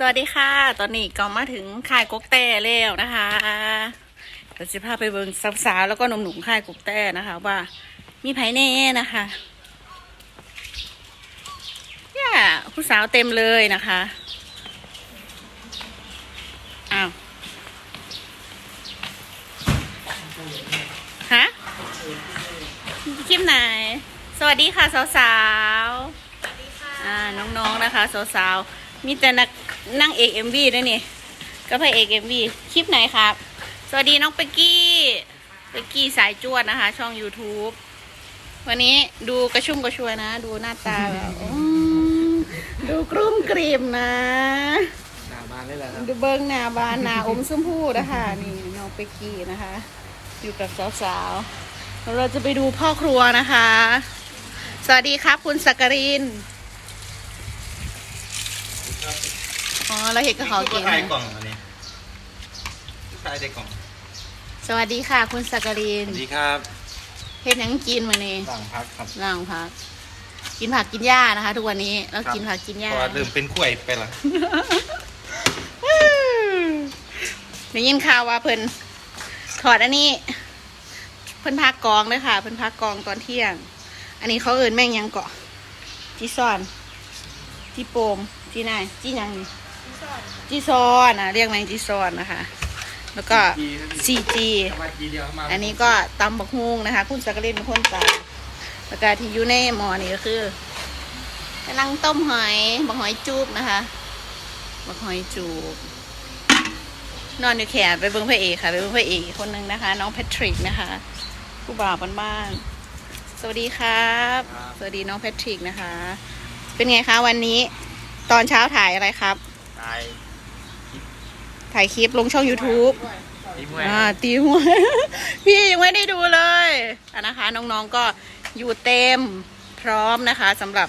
สวัสดีค่ะ ตอนนี้ก็มาถึงค่ายกกแต่แล้วนะคะเดี๋ยวจะพาไปเบิ่งสาวๆแล้วก็หนุ่มๆค่ายกกแต่นะคะ ว่ามีไผแน่นะคะเนี่ยผู้สาวเต็มเลยนะคะอ้าวฮะคลิปไหน สวัสดีค่ะสาวๆอ่าน้องๆนะคะ สาวๆมีแต่นัก นั่งเอกเอ็มวีด้วยนี่ก็พระเอกเอ็มวีคลิปไหนครับ สวัสดีน้องเปกกี้เปกกี้สายจวดนะคะ ช่อง YouTube วันนี้ดูกระชุ่มกระชวยนะ ดูหน้าตาแบบอืมดูกรุ่มกรีมนะหนาบานได้แล้วครับดูเบิ้งหน้าบานหน้าอมชมพูนะคะ นี่น้องเปกกี้นะคะ อยู่กับสาวๆแล้วเราจะไปดูพ่อครัวนะคะ สวัสดีครับคุณสักกริน อ๋อเราเห็นกับเขาเก่งถ่ายนะกล่องอันนี้ถ่ายได้กล่อง สวัสดีค่ะคุณสักกริสนวัสดีครับเฮ็ดหยังกินวันนี้สั่งพักครับล่างพัก กินผักกินหญ้านะคะ ทุกวันนี้เราครับกินผักกินหญ้าเพราะว่าเริ่มเป็นกล้วยไปละได้ยินข่าวว่าเพิ่นถอดอันนี้ เพิ่นพักกองเลยค่ะ เพิ่นพักกองตอนเที่ยง อันนี้เขาเอิ่นแม่งหยังเกาะจีซอนจีโปมจีนายจีหยังนี่ จีซอนนะเรียกแมงจีซอนนะคะ แล้วก็ซีจีมาทีเดียวมาอันนี้ก็ตำบักฮุงนะคะ คุณสักกลินเป็นคนตำแล้วก็ที่อยู่ในหม้อนี่ก็คือกำลังต้มหอยบักหอยจูบนะคะบักหอยจูบ นอนอยู่แขนไปเบิ้งพระเอกค่ะไปเบิ้งพระเอกอีกคนนึงนะคะ น้องแพทริกนะคะผู้บ่าวบ้านๆสวัสดีครับ สวัสดีน้องแพทริกนะคะ เป็นไงคะวันนี้ ตอนเช้าถ่ายอะไรครับตาย ถ่ายคลิปลงช่อง YouTube ทีมวยอ่าตีหัว พี่ยังไม่ได้ดูเลยอะนะคะ น้องๆก็อยู่เต็มพร้อมนะคะสำหรับ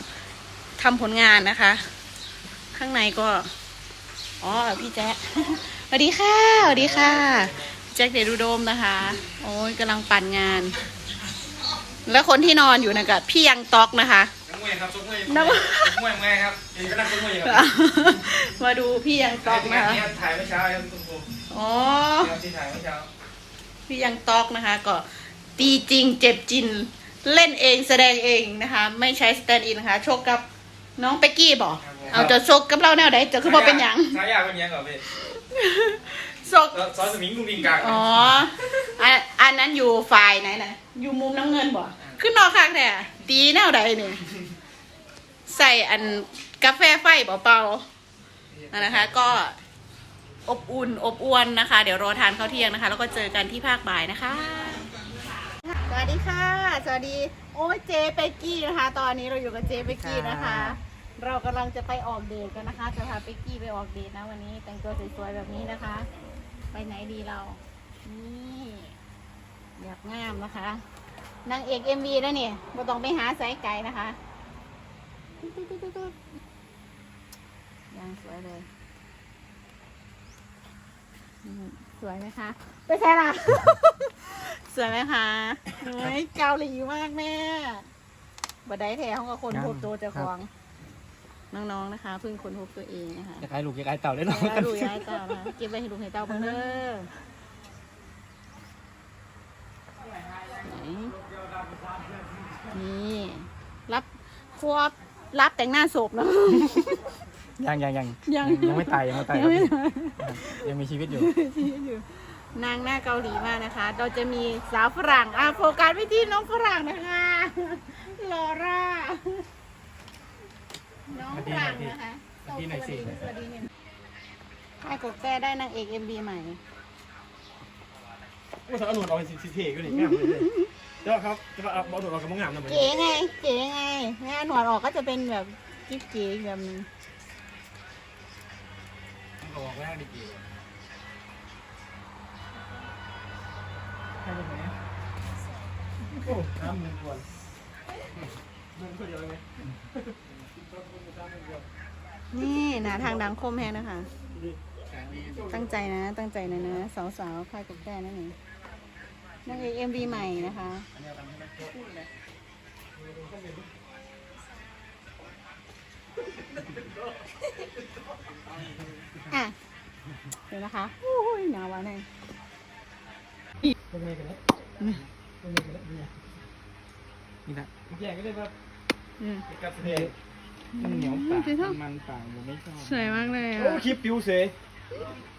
ทำผลงานนะคะ ข้างในก็ อ๋อพี่แจ๊ค สวัสดีค่ะสวัสดีค่ะพี่แจ็คเดดูโดมนะคะ โอ้ยกำลังปั่นงาน แล้วคนที่นอนอยู่นะกับพี่ยังต๊อกนะคะนัก มวยครับนักมวยนักมวยนักมวยไงครับยังก็นักมวยครับมาดูพี่ยังต๊อกนะคะนี่ถ่ายเมื่อเช้าครับคุณครูอ๋อที่ถ่ายเมื่อเช้าพี่ยังต๊อกนะคะ ก็ตีจริงเจ็บจริงเล่นเองแสดงเองนะคะ ไม่ใช้สแตนด์อินนะคะโชคกับน้องเป๊กกี้บอกเอาจะโชคกับเราแนวไหนจะคือบอกเป็นหยังฉายาเป็นยังก่อนพี่โชคซอสมิงกุ้งปิงกากอ๋ออันอันนั้นอยู่ฝ่ายไหนนะอยู่มุมน้ำเงินบ่ขึ้นนอกข้างแต่ตีแนวใดนี่ ใส่อันกาแฟไฟเปล่าๆนะคะ ก็อบอุ่นอบอวนนะคะ เดี๋ยวรอทานข้าวเที่ยงนะคะ แล้วก็เจอกันที่ภาคบ่ายนะคะ สวัสดีค่ะ สวัสดี โอ้ยเจเปกกี้นะคะ ตอนนี้เราอยู่กับเจเปกกี้นะคะ เรากำลังจะไปออกเดทกันนะคะ จะพาเปกกี้ไปออกเดทนะวันนี้ แต่งตัวสวยๆแบบนี้นะคะ ไปไหนดีเรา นี่อยากงามนะคะนางเอกเอ็มวีแล้วนี่บ่ต้องไปหาสายไก่นะคะ ตุ๊ดๆๆๆยังสวยเลยอืมสวยไหมคะ ไปแค่ละสวยไหมคะเฮ้ยเกาหลีมากแม่บัดได้แท้ของกับคนพบตัวเจ้าของ น้องๆนะคะเพิ่งคนพบตัวเองนะคะจะขายลูกจะขายเต่าได้หรอแล้วดูย้ายเจ้านะเก็บไว้ให้ลูกให้เต้าบ้างเด้อไหนนี่ รับควบ รับแต่งหน้าศพนะยังยังยังยัง ยังไม่ตายยังไม่ตายยังไม่ยังมีชีวิตอยู่นางหน้าเกาหลีมากนะคะ เราจะมีสาวฝรั่งอะโฟกัสไปที่น้องฝรั่งนะคะลอร่า น้องฝรั่งนะคะสวัสดีหน่อยสิสวัสดีหนึ่งให้กบแต้ได้นางเอกเอ็มบีใหม่ ว่าถ้าเอาหนวดออกสิสิเท่ก็นี่งามเลยเจ้าครับจะเอาเอาหนวดออกกับมังงามทำไมเก๋ไง เก๋ไงแม่หนวดออกก็จะเป็นแบบกิ๊บเก๋อีกแบบนึงออกแรกดีกี่ให้ไปไหนโอ้น้ำมันกวนเดินคนเดียวไหมนี่นะทางดังคมแฮงนะคะ ตั้งใจนะ ตั้งใจนะนะสาวๆค่ายกบแต้นั่นเองนางเอกเอ็มบีใหม่นะคะอะเดี๋ยวนะคะโอ้ยหนาวอะเนี่ยเป็นไงกันเนี่ยเป็นไงกันเนี่ยนี่นะแยกก็ได้ว่าอืมกับเพลงมันเหนียวปากมันต่างผมไม่ชอบสวยมากเลยโอ้อะคลิปปิวเสย Yeah.